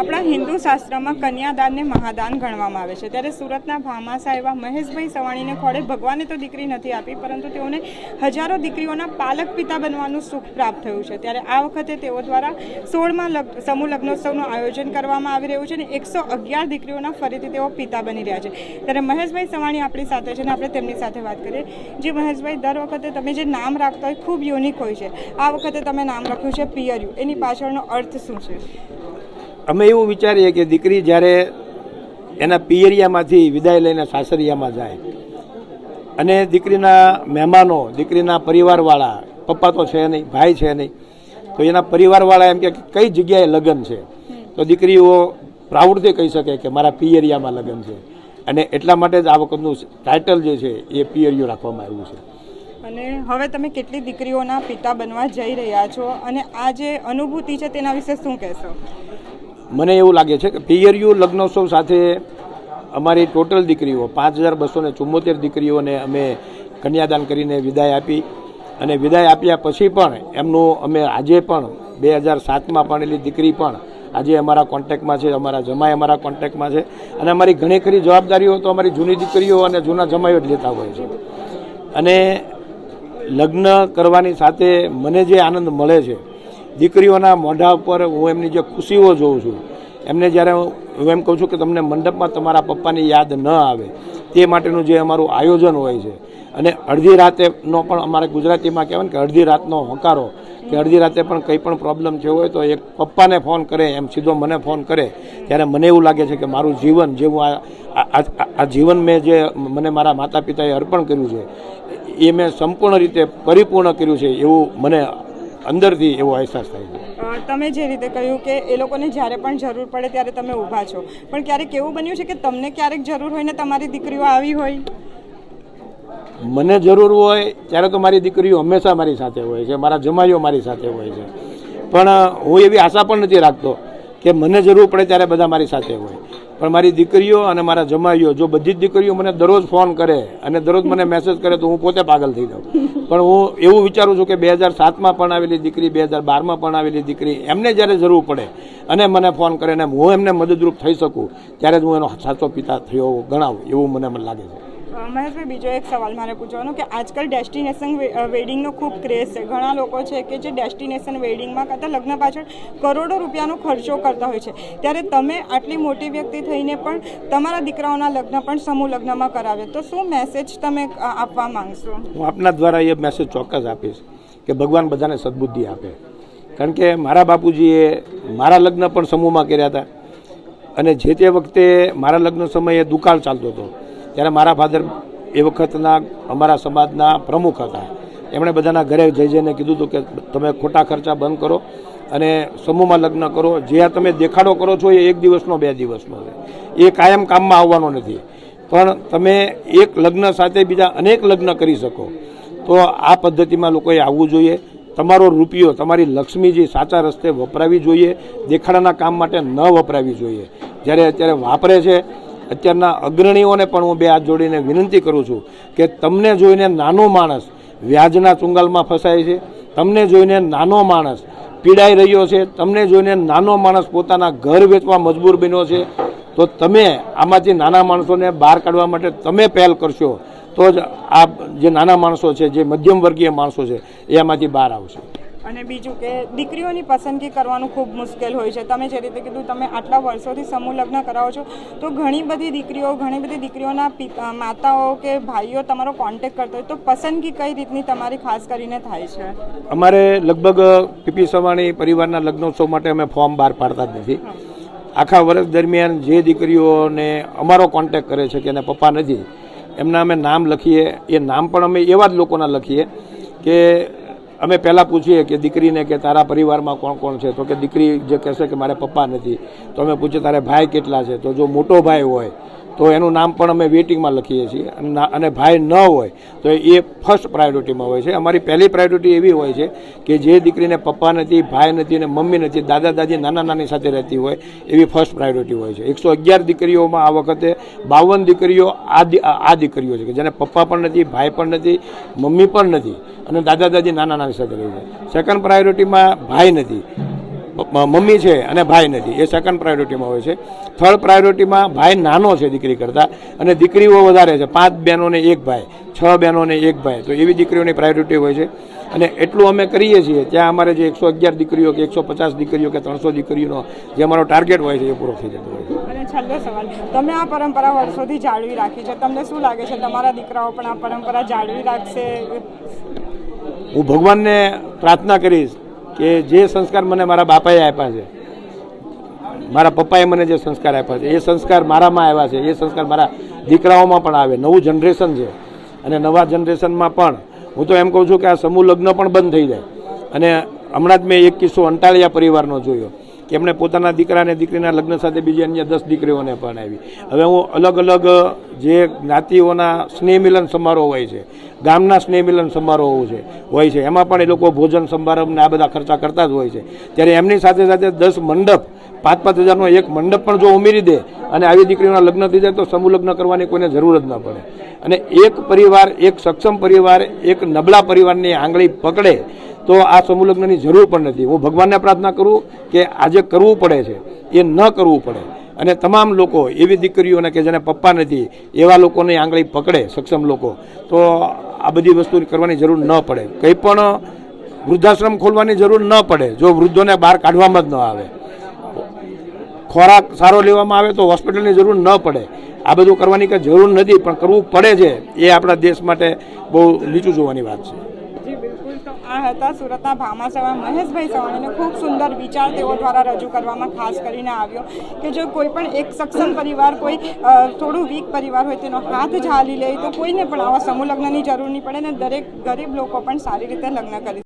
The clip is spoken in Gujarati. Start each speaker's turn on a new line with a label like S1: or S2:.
S1: આપણા હિન્દુ શાસ્ત્રમાં કન્યાદાનને મહાદાન ગણવામાં આવે છે. ત્યારે સુરતના ભામાસા એવા મહેશભાઈ સવાણીને ખોડે ભગવાને તો દીકરી નથી આપી, પરંતુ તેઓને હજારો દીકરીઓના પાલક પિતા બનવાનું સુખ પ્રાપ્ત થયું છે. ત્યારે આ વખતે તેઓ દ્વારા સોળમાં લગ, સમૂહ લગ્નોત્સવનું આયોજન કરવામાં આવી રહ્યું છે અને એકસો અગિયાર દીકરીઓના ફરીથી તેઓ પિતા બની રહ્યા છે. ત્યારે મહેશભાઈ સવાણી આપણી સાથે છે અને આપણે તેમની સાથે વાત કરીએ. જે મહેશભાઈ, દર વખતે તમે જે નામ રાખતા હોય ખૂબ યુનિક હોય છે. આ વખતે તમે નામ રાખ્યું છે પિયર્યુ. એની પાછળનો અર્થ શું છે?
S2: અમે એવું વિચારીએ કે દીકરી જ્યારે એના પિયરિયામાંથી વિદાય લઈને સાસરિયામાં જાય અને દીકરીના મહેમાનો, દીકરીના પરિવારવાળા, પપ્પા તો છે નહીં, ભાઈ છે નહીં, તો એના પરિવારવાળા એમ કે કઈ જગ્યાએ લગ્ન છે? તો દીકરીઓ પ્રાઉડથી કહી શકે કે મારા પિયરિયામાં લગ્ન છે. અને એટલા માટે જ આ વખતનું ટાઇટલ જે છે એ પિયરિયું રાખવામાં આવ્યું છે.
S1: અને હવે તમે કેટલી દીકરીઓના પિતા બનવા જઈ રહ્યા છો? અને આ જે અનુભૂતિ છે તેના વિશે શું કહેશો?
S2: મને એવું લાગે છે કે પિયરિયુ લગ્નોત્સવ સાથે અમારી ટોટલ દીકરીઓ, પાંચ હજાર બસો ને ચુમ્મોતેર દીકરીઓને અમે કન્યાદાન કરીને વિદાય આપી અને વિદાય આપ્યા પછી પણ એમનું અમે આજે પણ બે હજાર સાતમાં ભણેલી દીકરી પણ આજે અમારા કોન્ટેક્ટમાં છે, અમારા જમાઈ અમારા કોન્ટેક્ટમાં છે અને અમારી ઘણી ખરી જવાબદારીઓ તો અમારી જૂની દીકરીઓ અને જૂના જમાઈઓ જ લેતા હોય છે. અને લગ્ન કરવાની સાથે મને જે આનંદ મળે છે દીકરીઓના મોઢા ઉપર હું એમની જે ખુશીઓ જોઉં છું, એમને જ્યારે હું એમ કહું છું કે તમને મંડપમાં તમારા પપ્પાની યાદ ન આવે, તે માટેનું જે અમારું આયોજન હોય છે. અને અડધી રાતેનો પણ અમારે ગુજરાતીમાં કહેવાય ને કે અડધી રાતનો હોંકારો, કે અડધી રાતે પણ કંઈ પણ પ્રોબ્લેમ થયો હોય તો એક પપ્પાને ફોન કરે, એમ સીધો મને ફોન કરે, ત્યારે મને એવું લાગે છે કે મારું જીવન જે હું આ, આ- જીવન મેં જે મને મારા માતા પિતાએ અર્પણ કર્યું છે, એ મેં સંપૂર્ણ રીતે પરિપૂર્ણ કર્યું છે એવું મને અંદરથી એવો અહેસાસ થાય છે.
S1: તમે જે રીતે કહ્યું કે એ લોકોને જ્યારે પણ જરૂર પડે ત્યારે તમે ઊભા છો. પણ ક્યારેક એવું બન્યું છે કે તમને ક્યારેક જરૂર હોય ને તમારી દીકરીઓ આવી હોય?
S2: મને જરૂર હોય ત્યારે તો મારી દીકરીઓ હંમેશા મારી સાથે હોય છે મારા જમાઈઓ મારી સાથે હોય છે. પણ હું એવી આશા પણ નથી રાખતો કે મને જરૂર પડે ત્યારે બધા મારી સાથે હોય. પણ મારી દીકરીઓ અને મારા જમાઈઓ જો બધી જ દીકરીઓ મને દરરોજ ફોન કરે અને દરરોજ મને મેસેજ કરે તો હું પોતે પાગલ થઈ જાઉં. પણ હું એવું વિચારું છું કે બે હજાર સાતમાં પણ આવેલી દીકરી, બે હજાર બારમાં પણ આવેલી દીકરી એમને જ્યારે જરૂર પડે અને મને ફોન કરે ને હું એમને મદદરૂપ થઈ શકું, ત્યારે જ હું એનો સાચો પિતા થયો ગણાવું એવું મને લાગે છે.
S1: મહેશભાઈ બીજો એક સવાલ મારે પૂછવાનો કે આજકાલ ડેસ્ટિનેશન વેડિંગનો ખૂબ ક્રેઝ છે. ઘણા લોકો છે કે જે ડેસ્ટિનેશન વેડિંગમાં કરતાં, લગ્ન પાછળ કરોડો રૂપિયાનો ખર્ચો કરતા હોય છે. ત્યારે તમે આટલી મોટી વ્યક્તિ થઈને પણ તમારા દીકરાઓના લગ્ન પણ સમૂહ લગ્નમાં કરાવે. તો શું મેસેજ તમે આપવા માંગશો?
S2: હું આપના દ્વારા એ મેસેજ ચોક્કસ આપીશ કે ભગવાન બધાને સદબુદ્ધિ આપે. કારણ કે મારા બાપુજીએ મારા લગ્ન પણ સમૂહમાં કર્યા હતા. અને જે તે વખતે મારા લગ્ન સમયે દુકાળ ચાલતો હતો. ત્યારે મારા ફાધર એ વખતના અમારા સમાજના પ્રમુખ હતા. એમણે બધાના ઘરે જઈ જઈને કીધું હતું કે તમે ખોટા ખર્ચા બંધ કરો અને સમૂહમાં લગ્ન કરો. જે આ તમે દેખાડો કરો છો એ એક દિવસનો બે દિવસનો છે. એ કાયમ કામમાં આવવાનો નથી. પણ તમે એક લગ્ન સાથે બીજા અનેક લગ્ન કરી શકો. તો આ પદ્ધતિમાં લોકોએ આવવું જોઈએ. તમારો રૂપિયો, તમારી લક્ષ્મીજી સાચા રસ્તે વપરાવી જોઈએ. દેખાડાના કામ માટે ન વપરાવી જોઈએ. જ્યારે અત્યારે વાપરે છે અત્યારના અગ્રણીઓને પણ હું બે હાથ જોડીને વિનંતી કરું છું કે તમને જોઈને નાનો માણસ વ્યાજના ચુંગાલમાં ફસાય છે, તમને જોઈને નાનો માણસ પીડાઈ રહ્યો છે, તમને જોઈને નાનો માણસ પોતાના ઘર વેચવા મજબૂર બન્યો છે, તો તમે આમાંથી નાના માણસોને બહાર કાઢવા માટે તમે પહેલ કરશો, તો જ આ જે નાના માણસો છે, જે મધ્યમ વર્ગીય માણસો છે, એ આમાંથી બહાર આવશે.
S1: અને બીજું કે દીકરીઓની પસંદગી કરવાનું ખૂબ મુશ્કેલ હોય છે. તમે જે રીતે કીધું, તમે આટલા વર્ષોથી સમૂહ લગ્ન કરાવો છો, તો ઘણી બધી દીકરીઓ, ઘણી બધી દીકરીઓના માતાઓ કે ભાઈઓ તમારો કોન્ટેક્ટ કરતો હોય, તો પસંદગી કઈ રીતની તમારી ખાસ કરીને થાય છે?
S2: અમારે લગભગ પીપી સવાણી પરિવારના લગ્નોત્સવ માટે અમે ફોર્મ બહાર પાડતા જ નથી. આખા વર્ષ દરમિયાન જે દીકરીઓને અમારો કોન્ટેક્ટ કરે છે કે એના પપ્પા નથી, એમના અમે નામ લખીએ. એ નામ પણ અમે એવા જ લોકોના લખીએ કે અમે પહેલાં પૂછીએ કે દીકરીને કે તારા પરિવારમાં કોણ કોણ છે? તો કે દીકરી જે કહેશે કે મારે પપ્પા નથી. તો અમે પૂછીએ, તારે ભાઈ કેટલા છે? તો જો મોટો ભાઈ હોય તો એનું નામ પણ અમે વેટિંગમાં લખીએ છીએ. અને ભાઈ ન હોય, તો એ ફર્સ્ટ પ્રાયોરિટીમાં હોય છે. અમારી પહેલી પ્રાયોરિટી એવી હોય છે કે જે દીકરીને પપ્પા નથી, ભાઈ નથી અને મમ્મી નથી, દાદા દાદી નાના નાની સાથે રહેતી હોય, એવી ફર્સ્ટ પ્રાયોરિટી હોય છે. એકસો અગિયાર દીકરીઓમાં આ વખતે બાવન દીકરીઓ આ આ દીકરીઓ છે કે જેને પપ્પા પણ નથી, ભાઈ પણ નથી, મમ્મી પણ નથી અને દાદા દાદી નાના નાની સાથે રહી છે. સેકન્ડ પ્રાયોરિટીમાં ભાઈ નથી. મમ્મી છે અને ભાઈ નથી. એ સેકન્ડ પ્રાયોરિટીમાં હોય છે. થર્ડ પ્રાયોરિટીમાં ભાઈ નાનો છે દીકરી કરતાં. અને દીકરીઓ વધારે છે. પાંચ બહેનોને એક ભાઈ છ બહેનોને એક ભાઈ. તો એવી દીકરીઓની પ્રાયોરિટી હોય છે. અને એટલું અમે કરીએ છીએ. ત્યાં અમારે જે એકસો અગિયાર દીકરીઓ કે એકસો પચાસ દીકરીઓ કે ત્રણસો દીકરીઓનો જે અમારો ટાર્ગેટ હોય છે એ પૂરો થઈ જતો હોય છે.
S1: અને છેલ્લો સવાલ. તમે આ પરંપરા વર્ષોથી જાળવી રાખી છે. તમને શું લાગે છે? તમારા દીકરાઓ પણ આ પરંપરા જાળવી રાખશે?
S2: હું ભગવાનને પ્રાર્થના કરીશ. કે જે સંસ્કાર મને મારા બાપાએ આપ્યા છે, મારા પપ્પાએ મને જે સંસ્કાર આપ્યા છે, એ સંસ્કાર મારામાં આવ્યા છે, એ સંસ્કાર મારા દીકરાઓમાં પણ આવે, નવું જનરેશન છે. અને નવા જનરેશનમાં પણ, હું તો એમ કહું છું કે આ સમૂહ લગ્ન પણ બંધ થઈ જાય. અને હમણાં જ મેં એક કિસ્સો અંટાળિયા પરિવારનો જોયો. કે એમણે પોતાના દીકરા અને દીકરીના લગ્ન સાથે બીજી અન્ય દસ દીકરીઓને પણ આવી હવે હું અલગ અલગ જે જ્ઞાતિઓના સ્નેહ મિલન સમારોહ હોય છે, ગામના સ્નેહ મિલન સમારોહ છે, હોય છે, એમાં પણ એ લોકો ભોજન સમારંભને આ બધા ખર્ચા કરતા જ હોય છે. ત્યારે એમની સાથે સાથે દસ મંડપ પાંચ પાંચ હજારનો એક મંડપ પણ જો ઉમેરી દે અને આવી દીકરીઓના લગ્ન થઈ જાય તો સમૂહ લગ્ન કરવાની કોઈને જરૂર જ ન પડે. અને એક પરિવાર, એક સક્ષમ પરિવાર, એક નબળા પરિવારની આંગળી પકડે તો આ સમૂહ લગ્નની જરૂર પણ નથી. હું ભગવાનને પ્રાર્થના કરું કે આજે કરવું પડે છે. એ ન કરવું પડે. અને તમામ લોકો, એવી દીકરીઓને કે જેને પપ્પા નથી, એવા લોકોની આંગળી પકડે, સક્ષમ લોકો. તો આ બધી વસ્તુ કરવાની જરૂર ન પડે. કંઈ પણ વૃદ્ધાશ્રમ ખોલવાની જરૂર ન પડે. જો વૃદ્ધોને બહાર કાઢવામાં જ ન આવે. ખોરાક સારો લેવામાં આવે તો હોસ્પિટલની જરૂર ન પડે. આ બધું કરવાની કંઈ જરૂર નથી, પણ કરવું પડે છે. એ આપણા દેશ માટે બહુ નીચું જોવાની વાત છે.
S1: હતા. સુરતના ભામાસવા મહેશભાઈ સવાણીને ખૂબ સુંદર વિચાર તેઓ દ્વારા રજૂ કરવામાં ખાસ કરીને આવ્યો કે જો કોઈ પણ એક સક્ષમ પરિવાર કોઈ થોડું વીક પરિવાર હોય તેનો હાથ ઝાલી લે તો કોઈને પણ આવા સમૂહ લગ્નની જરૂર નહીં પડે ને દરેક ગરીબ લોકો પણ સારી રીતે લગ્ન કરી